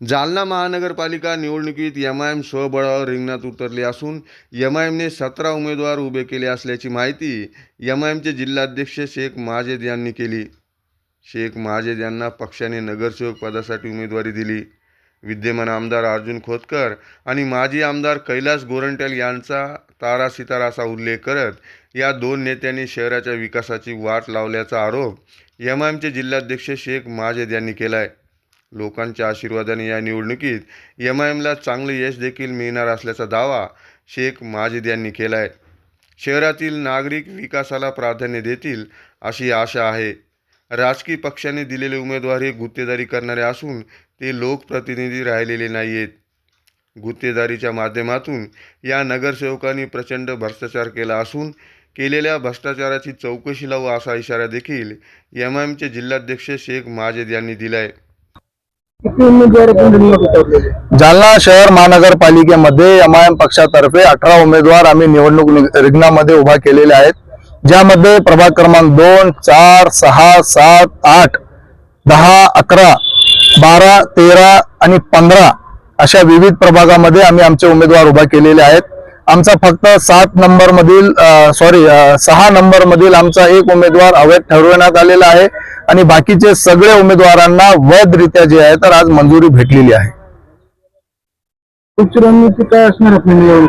जालना महानगरपालिका निवडणुकीत M I am स्वबळावर रिंगणात उतरले असून एम आय एमने सतरा उमेदवार उभे केले असल्याची माहिती एम आय एमचे जिल्हाध्यक्ष शेख महाजेद यांनी केली. शेख महाजेद यांना पक्षाने नगरसेवक पदासाठी उमेदवारी दिली. विद्यमान आमदार अर्जुन खोतकर आणि माजी आमदार कैलास गोरंट्याल यांचा तारा सितारा असा उल्लेख करत या दोन नेत्यांनी शहराच्या विकासाची वाट लावल्याचा आरोप एम आय एमचे जिल्हाध्यक्ष शेख महाजेद यांनी केला आहे लोकांच्या आशीर्वादाने या निवडणुकीत एम आय एमला चांगले यश देखील मिळणार असल्याचा दावा शेख माजिद यांनी केला आहे शहरातील नागरिक विकासाला प्राधान्य देतील अशी आशा आहे. राजकीय पक्षाने दिलेले उमेदवार हे गुत्तेदारी करणारे असून ते लोकप्रतिनिधी राहिलेले नाही आहेत गुत्तेदारीच्या माध्यमातून या नगरसेवकांनी प्रचंड भ्रष्टाचार केला असून केलेल्या भ्रष्टाचाराची चौकशी लावू असा इशारा देखील एम आय एमचे जिल्हाध्यक्ष शेख माजेद यांनी दिला आहे किती उमेदवार आपण रिंगणात उतरलेले जालना शहर महानगरपालिकेमध्ये एम आय एम पक्षातर्फे अठरा उमेदवार आम्ही निवडणूक रिंगणामध्ये उभा केलेले आहेत. ज्यामध्ये प्रभाग क्रमांक दोन चार सहा सात आठ दहा अकरा बारा तेरा आणि पंधरा अशा विविध प्रभागामध्ये आम्ही आमचे उमेदवार उभा केलेले आहेत. आमचा फक्त सात नंबर मधील सॉरी सहा नंबर मधील आमचा एक उमेदवार अवैध ठरवण्यात आलेला आहे आणि बाकीचे सगळे उमेदवारांना वैधरित्या जे आहे तर आज मंजुरी भेटलेली आहे.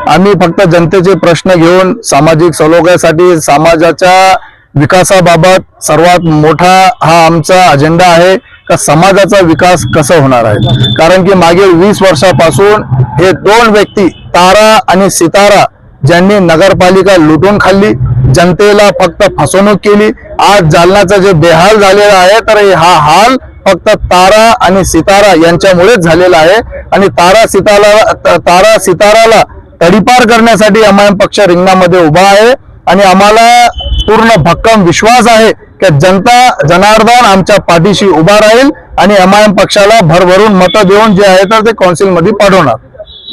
आम्ही फक्त जनतेचे प्रश्न घेऊन सामाजिक सलोख्यासाठी समाजाच्या विकासाबाबत सर्वात मोठा हा आमचा अजेंडा आहे. का समाजाचा विकास कसा होणार आहे? कारण की मागील वीस वर्षापासून हे दोन व्यक्ती तारा आणि सितारा ज्यांनी नगरपालिका लुटून खाल्ली जनतेला फक्त फसवणूक केली आज जालनाचा जे बेहाल झालेला आहे तर हा हाल फक्त तारा आणि सितारा यांच्यामुळेच झालेला आहे. आणि तारा सितारा तारा सिताराला तडीपार करण्यासाठी एम आय एम पक्ष रिंगणामध्ये उभा आहे. आणि आम्हाला पूर्ण भक्कम विश्वास आहे की जनता जनार्दन आमच्या पाठीशी उभा राहील आणि एम आय एम पक्षाला भरभरून मतं देऊन जे आहे तर ते कौन्सिलमध्ये पाठवणार.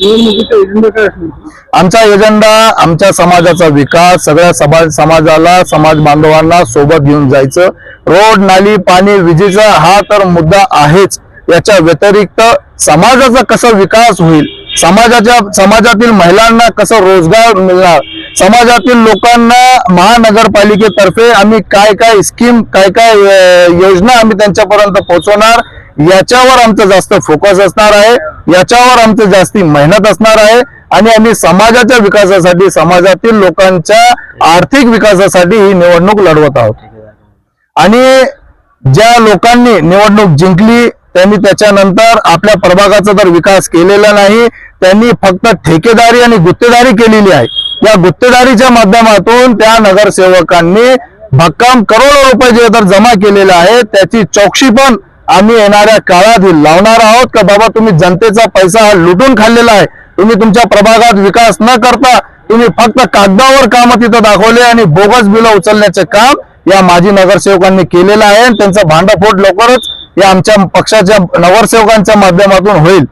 एजेंडा काय असणार आमचा एजेंडा आमच्या समाजाचा विकास सगळ्या समाज समाजाला समाज बांधवांना सोबत घेऊन जायचं. रोड नाली पाणी विजेचा हा तर मुद्दा आहेच. याच्या व्यतिरिक्त समाजाचा कसा विकास होईल? समाजाच्या समाजातील महिलांना कसं रोजगार मिळणार? समाजातील लोकांना महानगरपालिकेतर्फे आम्ही काय काय स्कीम काय काय योजना आम्ही त्यांच्यापर्यंत पोहोचवणार याच्यावर आमचं जास्त फोकस असणार आहे. याच्यावर आमचं जास्ती मेहनत असणार आहे. आणि आम्ही समाजाच्या विकासासाठी समाजातील लोकांच्या आर्थिक विकासासाठी ही निवडणूक लढवत आहोत. आणि ज्या लोकांनी निवडणूक जिंकली त्यांनी त्याच्यानंतर आपल्या प्रभागाचा तर विकास केलेला नाही त्यांनी फक्त ठेकेदारी आणि गुत्तेदारी केलेली आहे. या गुत्तेदारीच्या माध्यमातून त्या नगरसेवकांनी भक्कम करोडो रुपये जे तर जमा केलेले आहे त्याची चौकशी पण आम्ही येणाऱ्या काळात लावणार आहोत का बाबा तुम्ही जनतेचा पैसा हा लुटून खाल्लेला आहे? तुम्ही तुमच्या प्रभागात विकास न करता तुम्ही फक्त कागदावर काम तिथं दाखवले आणि बोगस बिलं उचलण्याचे काम या माजी नगरसेवकांनी केलेलं आहे आणि त्यांचा भांडाफोट लवकरच या आमच्या पक्षाच्या नगरसेवकांच्या माध्यमातून होईल.